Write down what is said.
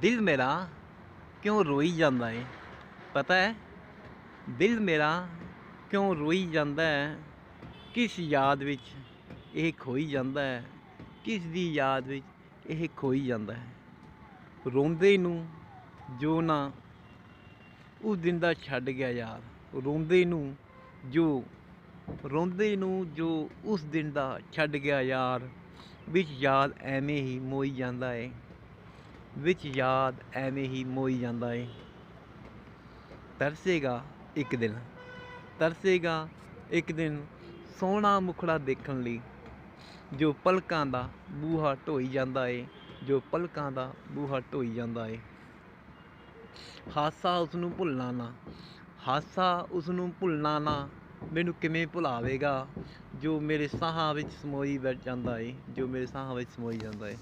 ਦਿਲ ਮੇਰਾ ਕਿਉਂ ਰੋਈ ਜਾਂਦਾ ਏ? ਪਤਾ ਹੈ? ਦਿਲ ਮੇਰਾ ਕਿਉਂ ਰੋਈ ਜਾਂਦਾ ਹੈ? ਕਿਸ ਯਾਦ ਵਿੱਚ ਇਹ ਖੋਈ ਜਾਂਦਾ ਹੈ? ਕਿਸ ਦੀ ਯਾਦ ਵਿੱਚ ਇਹ ਖੋਈ ਜਾਂਦਾ ਹੈ? ਰੋਂਦੇ ਨੂੰ ਜੋ ਨਾ, ਉਸ ਦਿਨ ਦਾ ਛੱਡ ਗਿਆ ਯਾਰ। ਰੋਂਦੇ ਨੂੰ ਜੋ, ਰੋਂਦੇ ਨੂੰ ਜੋ ਉਸ ਦਿਨ ਦਾ ਛੱਡ ਗਿਆ ਯਾਰ। ਵਿੱਚ ਯਾਦ ਐਵੇਂ ਹੀ ਮੋਈ ਜਾਂਦਾ ਏ। ਵਿੱਚ ਯਾਦ ਐਵੇਂ ਹੀ ਮੋਈ ਜਾਂਦਾ ਏ। ਤਰਸੇਗਾ ਇੱਕ ਦਿਨ, ਤਰਸੇਗਾ ਇੱਕ ਦਿਨ ਸੋਹਣਾ ਮੁਖੜਾ ਦੇਖਣ ਲਈ, ਜੋ ਪਲਕਾਂ ਦਾ ਬੂਹਾ ਢੋਈ ਜਾਂਦਾ ਏ, ਜੋ ਪਲਕਾਂ ਦਾ ਬੂਹਾ ਢੋਈ ਜਾਂਦਾ ਏ। ਹਾਸਾ ਉਸ ਨੂੰ ਭੁੱਲਣਾ ਨਾ, ਹਾਸਾ ਉਸ ਨੂੰ ਭੁੱਲਣਾ ਨਾ, ਮੈਨੂੰ ਕਿਵੇਂ ਭੁਲਾਵੇਗਾ, ਜੋ ਮੇਰੇ ਸਾਹਾਂ ਵਿੱਚ ਸਮੋਈ ਬੈਠ ਜਾਂਦਾ ਏ, ਜੋ ਮੇਰੇ ਸਾਹਾਂ ਵਿੱਚ ਸਮੋਈ ਜਾਂਦਾ ਏ।